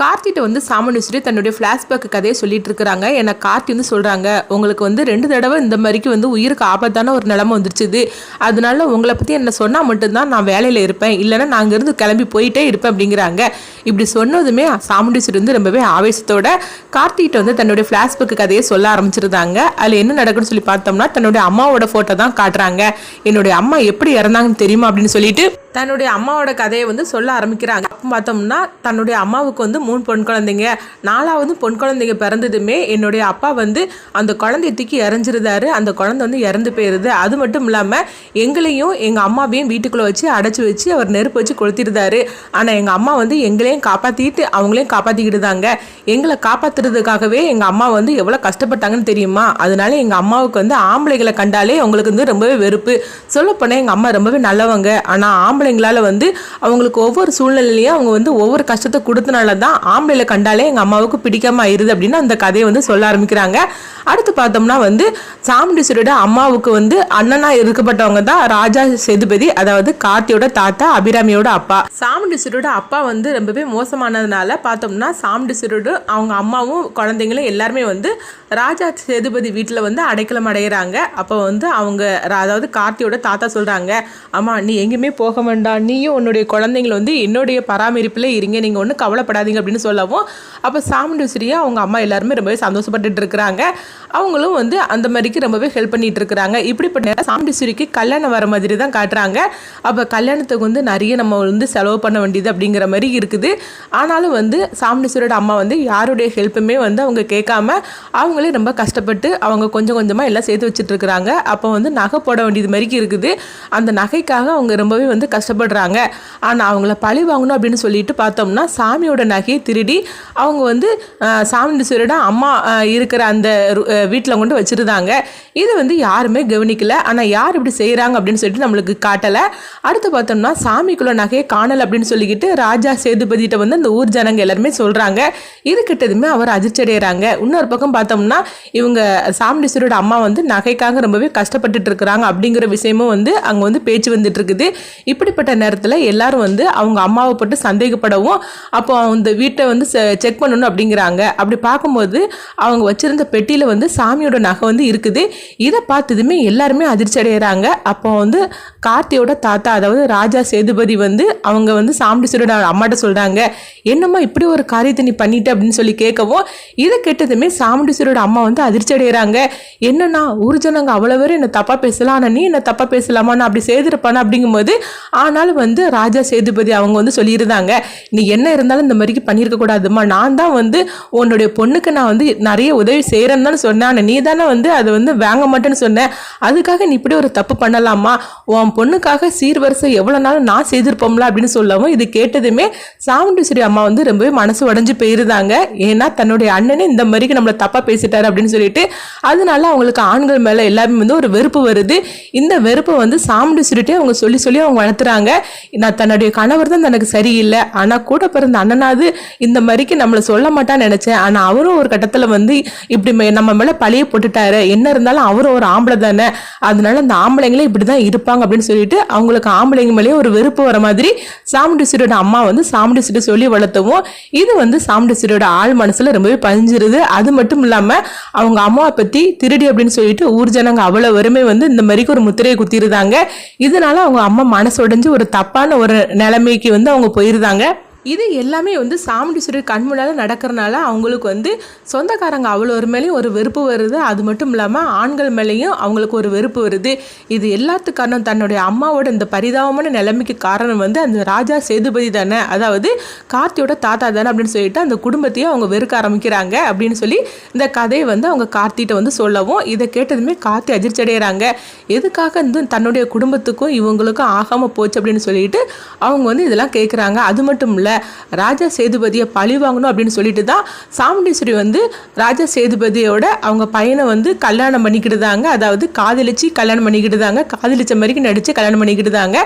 கார்த்திட்ட வந்து சாமுண்டீஸ்வரி தன்னுடைய ஃப்ளாஷ்பேக் கதையை சொல்லிட்டு இருக்கிறாங்க. ஏன்னா கார்த்தி வந்து சொல்கிறாங்க உங்களுக்கு வந்து ரெண்டு தடவை இந்த மாதிரிக்கு வந்து உயிருக்கு ஆபத்தான ஒரு நிலமை வந்துருச்சுது. அதனால உங்களை பற்றி என்ன சொன்னால் மட்டும்தான் நான் வேலையில் இருப்பேன். இல்லைன்னா நான் அங்கேருந்து கிளம்பி போயிட்டே இருப்பேன் அப்படிங்கிறாங்க. இப்படி சொன்னதுமே சாமுண்டீஸ்வரி வந்து ரொம்பவே ஆவேசத்தோட கார்த்திகிட்ட வந்து தன்னுடைய ஃப்ளாஷ்பேக் கதையை சொல்ல ஆரம்பிச்சிருந்தாங்க. அதில் என்ன நடக்குன்னு சொல்லி பார்த்தோம்னா தன்னுடைய அம்மாவோட ஃபோட்டோ தான் காட்டுறாங்க. என்னுடைய அம்மா எப்படி இறந்தாங்கன்னு தெரியுமா? அப்படின்னு சொல்லிட்டு தன்னுடைய அம்மாவோட கதையை வந்து சொல்ல ஆரம்பிக்கிறாங்க. அப்போ பார்த்தோம்னா தன்னுடைய அம்மாவுக்கு வந்து மூணு பொன் குழந்தைங்க நாலாவது பொன் குழந்தைங்க பிறந்ததுமே என்னுடைய அப்பா வந்து அந்த குழந்தைய தூக்கி இறஞ்சிருந்தாரு அந்த குழந்தை வந்து இறந்து போயிருது. அது மட்டும் இல்லாமல் எங்களையும் எங்கள் அம்மாவையும் வீட்டுக்குள்ளே வச்சு அடைச்சி வச்சு அவர் நெருப்பு வச்சு கொளுத்திருந்தாரு. ஆனால் எங்கள் அம்மா வந்து எங்களையும் காப்பாற்றிட்டு அவங்களையும் காப்பாற்றிக்கிட்டுதாங்க எங்களை காப்பாற்றுறதுக்காகவே எங்கள் அம்மா வந்து எவ்வளோ கஷ்டப்பட்டாங்கன்னு தெரியுமா? அதனால எங்கள் அம்மாவுக்கு வந்து ஆம்பளைகளை கண்டாலே அவங்களுக்கு வந்து ரொம்பவே வெறுப்பு. சொல்லப்போனால் எங்கள் அம்மா ரொம்பவே நல்லவங்க. ஆனால் ஆம்பளை ஆம்பளைங்களால் வந்து அவங்களுக்கு ஒவ்வொரு சூழ்நிலையிலையும் அவங்க வந்து ஒவ்வொரு கஷ்டத்தை கொடுத்தனால தான் ஆம்பளை கண்டாலே எங்கள் அம்மாவுக்கு பிடிக்காம ஆயிருது அப்படின்னு அந்த கதையை வந்து சொல்ல ஆரம்பிக்கிறாங்க. அடுத்து பார்த்தோம்னா வந்து சாமுண்டீஸ்வரோட அம்மாவுக்கு வந்து அண்ணனா இருக்கப்பட்டவங்க தான் ராஜா சேதுபதி அதாவது கார்த்தியோட தாத்தா அபிராமியோட அப்பா. சாமுண்டீஸ்வரோட அப்பா வந்து ரொம்பவே மோசமானதுனால பார்த்தோம்னா சாமுண்டீஸ்வரோட அவங்க அம்மாவும் குழந்தைங்களும் எல்லாருமே வந்து ராஜா சேதுபதி வீட்டில் வந்து அடைக்கலம் அடைகிறாங்க அப்போ வந்து அவங்க அதாவது கார்த்தியோட தாத்தா சொல்கிறாங்க அம்மா நீ எங்கேயுமே போக வேண்டாம். நீயும் உன்னுடைய குழந்தைங்கள வந்து என்னுடைய பராமரிப்பில் இருங்க. நீங்கள் ஒன்றும் கவலைப்படாதீங்க அப்படின்னு சொல்லவும் அப்போ சாமுண்டீஸ்வரியா அவங்க அம்மா எல்லாருமே ரொம்பவே சந்தோஷப்பட்டுட்டு இருக்கிறாங்க. அவங்களும் வந்து அந்த மாதிரிக்கு ரொம்பவே ஹெல்ப் பண்ணிட்டு இருக்கிறாங்க. இப்படிப்பட்ட நேரம் சாமுண்டீஸ்வரிக்கு கல்யாணம் வர மாதிரி தான் காட்டுறாங்க. அப்போ கல்யாணத்துக்கு வந்து நிறைய நம்ம வந்து செலவு பண்ண வேண்டியது அப்படிங்கிற மாதிரி இருக்குது. ஆனாலும் வந்து சாமுண்டீஸ்வரோட அம்மா வந்து யாருடைய ஹெல்ப்புமே வந்து அவங்க கேட்காம அவங்களே ரொம்ப கஷ்டப்பட்டு அவங்க கொஞ்சம் கொஞ்சமாக எல்லாம் சேர்த்து வச்சுட்டு இருக்கிறாங்க. அப்போ வந்து நகை போட வேண்டியது மாதிரி இருக்குது. அந்த நகைக்காக அவங்க ரொம்பவே வந்து கஷ்டப்படுறாங்க. ஆனால் அவங்கள பழி வாங்கணும் அப்படின்னு சொல்லிட்டு பார்த்தோம்னா சாமியோட நகையை திருடி அவங்க வந்து சாமுண்டீஸ்வரோட அம்மா இருக்கிற அந்த வீட்டில் கொண்டு வச்சுருந்தாங்க. இது வந்து யாருமே கவனிக்கல. ஆனால் யார் இப்படி செய்கிறாங்க அப்படின்னு சொல்லிட்டு நம்மளுக்கு காட்டலை. அடுத்து பார்த்தோம்னா சாமிக்குள்ள நகையை காணல் அப்படின்னு சொல்லிக்கிட்டு ராஜா சேதுபதிகிட்ட வந்து அந்த ஊர் ஜனங்க எல்லாருமே சொல்கிறாங்க இது கிட்டதுமே அவர் அதிர்ச்சி அடைகிறாங்க இன்னொரு பக்கம் பார்த்தோம்னா இவங்க சாமுண்டீஸ்வரோட அம்மா வந்து நகைக்காக ரொம்பவே கஷ்டப்பட்டுட்டு இருக்கிறாங்க அப்படிங்கிற விஷயமும் வந்து அங்கே வந்து பேச்சு வந்துட்டு இருக்குது. இப்படிப்பட்ட நேரத்தில் எல்லாரும் வந்து அவங்க அம்மாவை பட்டு சந்தேகப்படவும் அப்போ அந்த வீட்டை வந்து செக் பண்ணணும் அப்படிங்கிறாங்க. அப்படி பார்க்கும்போது அவங்க வச்சுருந்த பெட்டியில் வந்து சாமியோட நகை வந்து இருக்குது. இதை பார்த்ததுமே எல்லாருமே அதிர்ச்சி அடைகிறாங்க அப்போ வந்து கார்த்தியோட தாத்தா அதாவது ராஜா சேதுபதி வந்து அவங்க வந்து சாமுண்டீஸ்வரோட அம்மாட்ட சொல்கிறாங்க என்னம்மா இப்படி ஒரு காரியத்தை நீ பண்ணிட்ட அப்படின்னு சொல்லி கேட்கவும் இதை கேட்டதுமே சாமுண்டீஸ்வரோட அம்மா வந்து அதிர்ச்சி அடைகிறாங்க என்னன்னா ஊர்ஜனங்க அவ்வளோ பேர் என்னை தப்பாக பேசலாம். ஆனால் நீ என்ன தப்பாக பேசலாமா நான் அப்படி செய்திருப்பானா அப்படிங்கும்போது ஆனாலும் வந்து ராஜா சேதுபதி அவங்க வந்து சொல்லியிருந்தாங்க நீ என்ன இருந்தாலும் இந்த மாதிரிக்கு பண்ணியிருக்கக்கூடாதும்மா நான் தான் வந்து உன்னுடைய பொண்ணுக்கு நான் வந்து நிறைய உதவி செய்கிறேன்னு தான் சொன்னேன். ஆனால் நீ தானே வந்து அதை வந்து வாங்க மாட்டேன்னு சொன்னேன் அதுக்காக நீ இப்படி ஒரு தப்பு பண்ணலாமா? உன் பொண்ணுக்காக சீர்வரிசை எவ்வளோ நாளும் நான் செய்திருப்போம்ல அப்படின்னு சொல்லவும் இது கேட்டதுமே சாமுண்டீஸ்வரி அம்மா வந்து ரொம்பவே மனசு உடஞ்சு போயிருந்தாங்க. ஏன்னா தன்னுடைய அண்ணனே இந்த மாதிரிக்கு நம்மளை தப்பாக பேசிட்டாரு அப்படின்னு சொல்லிட்டு அதனால அவங்களுக்கு ஆண்கள் மேலே எல்லாமே வந்து ஒரு வெறுப்பு வருது. இந்த வெறுப்பை வந்து சாமுண்டீஸ்வரிட்டே அவங்க சொல்லி சொல்லி அவங்க பேசுகிறாங்க நான் தன்னுடைய கணவர் தான் தனக்கு சரியில்லை. ஆனால் கூட பிறந்த அண்ணனாவது இந்த மாதிரிக்கு நம்மளை சொல்ல மாட்டான்னு நினச்சேன். ஆனால் அவரும் ஒரு கட்டத்தில் வந்து இப்படி நம்ம மேலே பழிய போட்டுட்டாரு. என்ன இருந்தாலும் அவரும் ஒரு ஆம்பளை தானே. அதனால அந்த ஆம்பளைங்களே இப்படி தான் இருப்பாங்க அப்படின்னு சொல்லிட்டு அவங்களுக்கு ஆம்பளைங்க மேலேயே ஒரு வெறுப்பு வர மாதிரி சாமுண்டீஸ்வரியோட அம்மா வந்து சாமுண்டீஸ்வரி சொல்லி வளர்த்தவும் இது வந்து சாமுண்டீஸ்வரியோட ஆள் மனசுல ரொம்பவே பதிஞ்சிருது அது மட்டும் இல்லாம அவங்க அம்மாவை பத்தி திருடி அப்படின்னு சொல்லிட்டு ஊர் ஜனங்க அவ்வளவு வறுமை வந்து இந்த மாதிரிக்கு ஒரு முத்திரையை குத்திருந்தாங்க. இதனால அவங்க அம்மா மனசோட உடைஞ்சு ஒரு தப்பான ஒரு நிலைமைக்கு வந்து அவங்க போயிருந்தாங்க. இது எல்லாமே வந்து சாமுண்டீஸ்வரர் கண் முன்னால் நடக்கிறனால அவங்களுக்கு வந்து சொந்தக்காரங்க அவ்வளோ ஒரு மேலேயும் ஒரு வெறுப்பு வருது. அது மட்டும் இல்லாமல் ஆண்கள் மேலேயும் அவங்களுக்கு ஒரு வெறுப்பு வருது. இது எல்லாத்துக்கான தன்னுடைய அம்மாவோட இந்த பரிதாபமான நிலைமைக்கு காரணம் வந்து அந்த ராஜா சேதுபதி தானே. அதாவது கார்த்தியோட தாத்தா தானே அப்படின்னு சொல்லிட்டு அந்த குடும்பத்தையும் அவங்க வெறுக்க ஆரம்பிக்கிறாங்க அப்படின்னு சொல்லி இந்த கதையை வந்து அவங்க கார்த்திகிட்ட வந்து சொல்லவும் இதை கேட்டதுமே கார்த்தி அதிர்ச்சி அடைகிறாங்க எதுக்காக இந்த தன்னுடைய குடும்பத்துக்கும் இவங்களுக்கும் ஆகாமல் போச்சு அப்படின்னு சொல்லிட்டு அவங்க வந்து இதெல்லாம் கேட்குறாங்க அது மட்டும் இல்லை ராஜா சேதுபதியை பழி வாங்கணும் அப்படின்னு சொல்லிட்டு தான் சாமுண்டீஸ்வரி வந்து ராஜா சேதுபதியோட அவங்க பையனை வந்து கல்யாணம் பண்ணிக்கிட்டுதாங்க. அதாவது காதலிச்சு கல்யாணம் பண்ணிக்கிட்டுதாங்க. காதலிச்ச மாதிரி நடிச்சு கல்யாணம் பண்ணிக்கிட்டுதாங்க.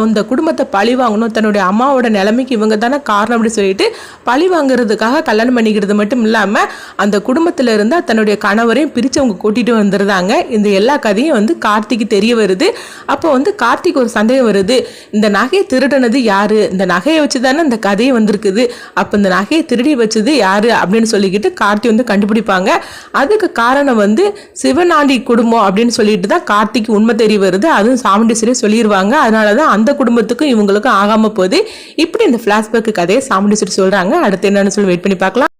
அந்த குடும்பத்தை பழி வாங்கணும். தன்னுடைய அம்மாவோட நிலைமைக்கு இவங்க தானே காரணம் அப்படின்னு சொல்லிட்டு பழி வாங்குறதுக்காக கல்யாணம் பண்ணிக்கிறது மட்டும் இல்லாமல் அந்த குடும்பத்தில் இருந்தால் தன்னுடைய கணவரையும் பிரித்து அவங்க கூட்டிகிட்டு வந்துருந்தாங்க இந்த எல்லா கதையும் வந்து கார்த்திக்கு தெரிய வருது. அப்போ வந்து கார்த்திக் ஒரு சந்தேகம் வருது. இந்த நகையை திருடினது யாரு? இந்த நகையை வச்சு தானே இந்த கதையை வந்திருக்குது. அப்போ இந்த நகையை திருடி வச்சது யார் அப்படின்னு சொல்லிக்கிட்டு கார்த்தி வந்து கண்டுபிடிப்பாங்க. அதுக்கு காரணம் வந்து சிவனாண்டி குடும்பம் அப்படின்னு சொல்லிட்டு தான் கார்த்திக்கு உண்மை தெரிய வருது. அதுவும் சாமுண்டீஸ்வரி சொல்லிடுவாங்க அதனால தான் அந்த குடும்பத்துக்கும் இவங்களுக்கும் ஆகாம போகுது. இப்படி இந்த ஃப்ளாஷ்பேக் கதையை சாமுண்டீஸ்வரி சொல்கிறாங்க அடுத்து என்னன்னு சொல்லி வெயிட் பண்ணி பார்க்கலாம்.